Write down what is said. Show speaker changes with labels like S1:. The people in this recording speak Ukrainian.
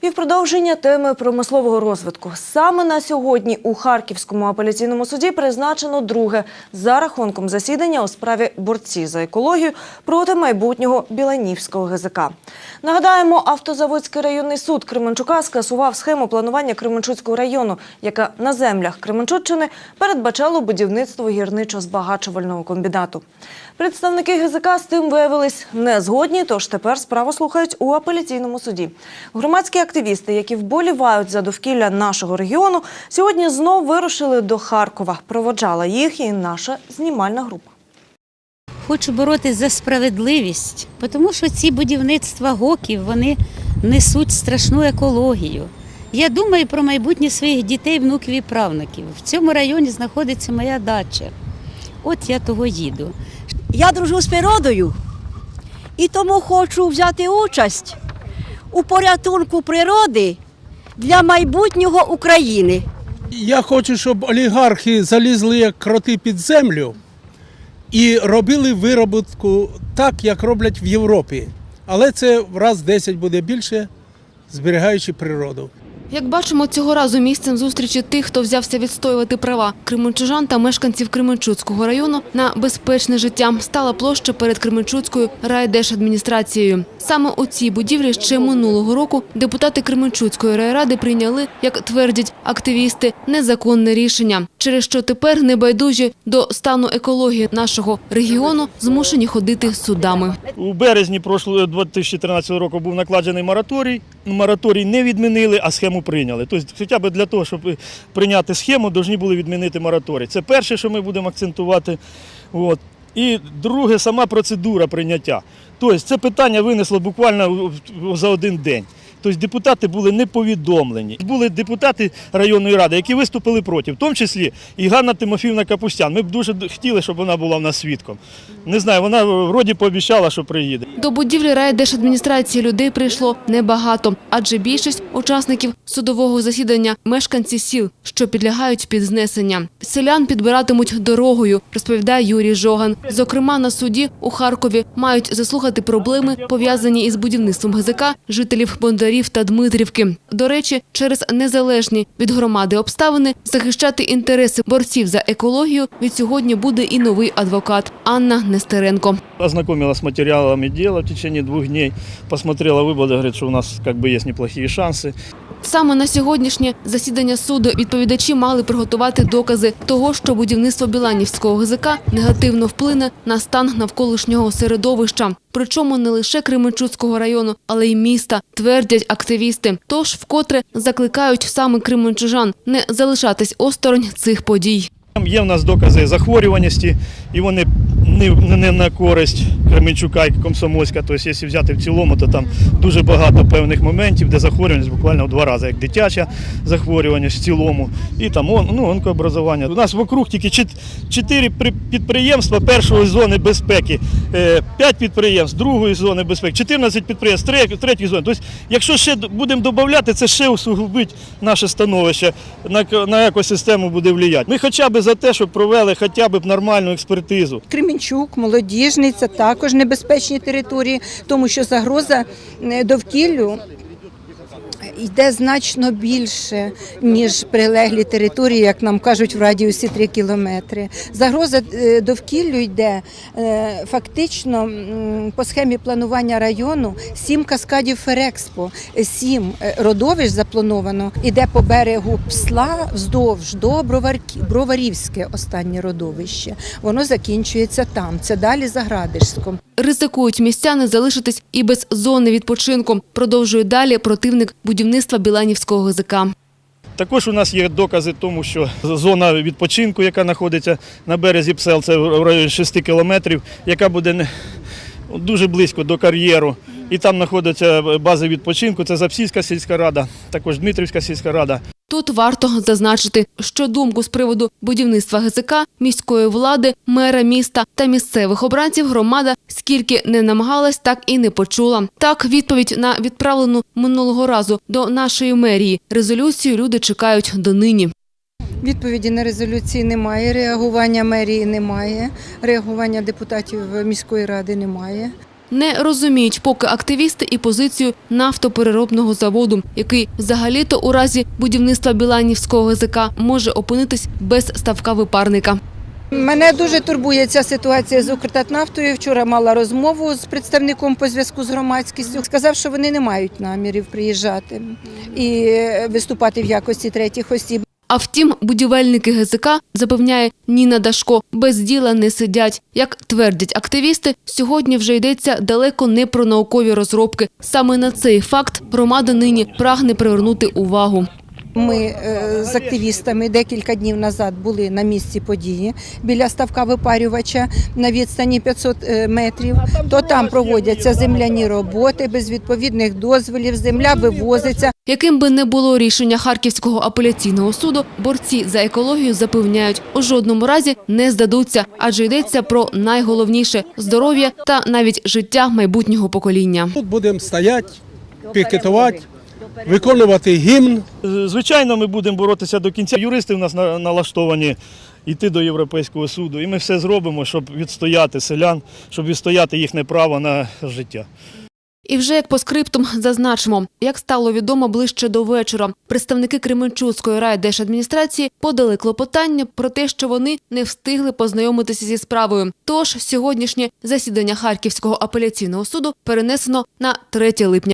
S1: І в продовження теми промислового розвитку. Саме на сьогодні у Харківському апеляційному суді призначено друге за рахунком засідання у справі борці за екологію проти майбутнього Біланівського ГЗК. Нагадаємо, автозаводський районний суд Кременчука скасував схему планування Кременчуцького району, яка на землях Кременчуччини передбачало будівництво гірничо-збагачувального комбінату. Представники ГЗК з тим виявились не згодні, тож тепер справу слухають у апеляційному суді. Громадські активісти, які вболівають за довкілля нашого регіону, сьогодні знов вирушили до Харкова. Проводжала їх і наша знімальна група.
S2: Хочу боротись за справедливість, тому що ці будівництва гоків вони несуть страшну екологію. Я думаю про майбутнє своїх дітей, внуків і правнуків. В цьому районі знаходиться моя дача. От я того їду.
S3: Я дружу з природою і тому хочу взяти участь у порятунку природи для майбутнього України.
S4: Я хочу, щоб олігархи залізли як кроти під землю і робили виробітку так, як роблять в Європі. Але це раз 10 буде більше, зберігаючи природу.
S5: Як бачимо, цього разу місцем зустрічі тих, хто взявся відстоювати права. Кременчужан та мешканців Кременчуцького району на безпечне життя. Стала площа перед Кременчуцькою райдержадміністрацією. Саме у цій будівлі ще минулого року депутати Кременчуцької райради прийняли, як твердять активісти, незаконне рішення, через що тепер небайдужі до стану екології нашого регіону змушені ходити судами.
S6: У березні 2013 року був накладений мораторій. Мораторій не відмінили, а схему прийняли. Тобто, хоча б для того, щоб прийняти схему, повинні були відмінити мораторій. Це перше, що ми будемо акцентувати. От. І друге, сама процедура прийняття. Тобто, це питання винесло буквально за один день. Тобто депутати були не повідомлені. Були депутати районної ради, які виступили проти, в тому числі і Ганна Тимофівна Капустян. Ми б дуже хотіли, щоб вона була в нас свідком. Не знаю, вона вроді пообіцяла, що приїде.
S5: До будівлі райдержадміністрації людей прийшло небагато, адже більшість учасників судового засідання – мешканці сіл, що підлягають під знесення. Селян підбиратимуть дорогою, розповідає Юрій Жоган. Зокрема, на суді у Харкові мають заслухати проблеми, пов'язані із будівництвом ГЗК жителів Бондарів та Дмитрівки. До речі, через незалежні від громади обставини захищати інтереси борців за екологію від сьогодні буде і новий адвокат Анна Нестеренко.
S6: Ознакомилась с материалами дела в течение двух дней, посмотрела выводы, говорит, что у нас как бы есть неплохие шансы.
S5: Саме на сьогоднішнє засідання суду відповідачі мали приготувати докази того, що будівництво Біланівського ГЗК негативно вплине на стан навколишнього середовища. Причому не лише Кременчуцького району, але й міста, твердять активісти. Тож вкотре закликають саме кременчужан не залишатись осторонь цих подій.
S6: Є в нас докази захворюваності, і вони не, не на користь Кременчука і Комсомольська. Тобто, якщо взяти в цілому, то там дуже багато певних моментів, де захворюваність буквально в два рази, як дитяча захворюваність в цілому, і там он, ну, онкообразування. У нас вокруг тільки чот- чотири підприємства першої зони безпеки, е, п'ять підприємств другої зони безпеки, 14 підприємств третьої зони. Тобто, якщо ще будемо додати, це ще усугубить наше становище, на, на екосистему буде впливати. Ми хоча б за те, щоб провели хоча б нормальну експертизу.
S7: Кременчук, молодіжний це також небезпечні території, тому що загроза е, довкіллю йде значно більше, ніж прилеглі території, як нам кажуть, в радіусі 3 кілометри. Загроза е, довкіллю йде е, фактично по схемі планування району сім каскадів Ферекспо, сім е, родовищ заплановано. Іде по берегу Псла вздовж до Броварівське останнє родовище. Воно закінчується там. Це далі за Градишськом.
S5: Ризикують містяни залишитись і без зони відпочинку. Продовжує далі противник будівництва Біланівського ГЗК.
S6: Також у нас є докази тому, що зона відпочинку, яка знаходиться на березі Псел, це в районі 6 кілометрів, яка буде дуже близько до кар'єру. І там знаходиться база відпочинку, це Запсійська сільська рада, також Дмитрівська сільська рада.
S5: Тут варто зазначити, що думку з приводу будівництва ГЗК, міської влади, мера міста та місцевих обранців громада скільки не намагалась, так і не почула. Так, відповідь на відправлену минулого разу до нашої мерії резолюцію люди чекають донині.
S7: Відповіді на резолюції немає, реагування мерії немає, реагування депутатів міської ради немає.
S5: Не розуміють поки активісти і позицію нафтопереробного заводу, який взагалі-то у разі будівництва Біланівського ГЗК може опинитись без ставка випарника.
S7: Мене дуже турбує ця ситуація з Укртатнафтою. Вчора мала розмову з представником по зв'язку з громадськістю. Сказав, що вони не мають намірів приїжджати і виступати в якості третіх осіб.
S5: А втім, будівельники ГЗК, запевняє Ніна Дашко, без діла не сидять. Як твердять активісти, сьогодні вже йдеться далеко не про наукові розробки. Саме на цей факт громада нині прагне привернути увагу.
S7: Ми е, з активістами декілька днів назад були на місці події біля ставка випарювача на відстані 500 е, метрів. То там проводяться земляні роботи без відповідних дозволів. Земля вивозиться.
S5: Яким би не було рішення Харківського апеляційного суду, борці за екологію запевняють, у жодному разі не здадуться, адже йдеться про найголовніше здоров'я та навіть життя майбутнього покоління.
S4: Тут будемо стояти, пікетувати, виконувати гімн.
S6: Е, Звичайно, ми будемо боротися до кінця. Юристи в нас налаштовані йти до Європейського суду. І ми все зробимо, щоб відстояти селян, щоб відстояти їхнє право на життя.
S5: І вже як по скриптум зазначимо, як стало відомо ближче до вечора, представники Кременчуцької райдержадміністрації подали клопотання про те, що вони не встигли познайомитися зі справою. Тож сьогоднішнє засідання Харківського апеляційного суду перенесено на 3 липня.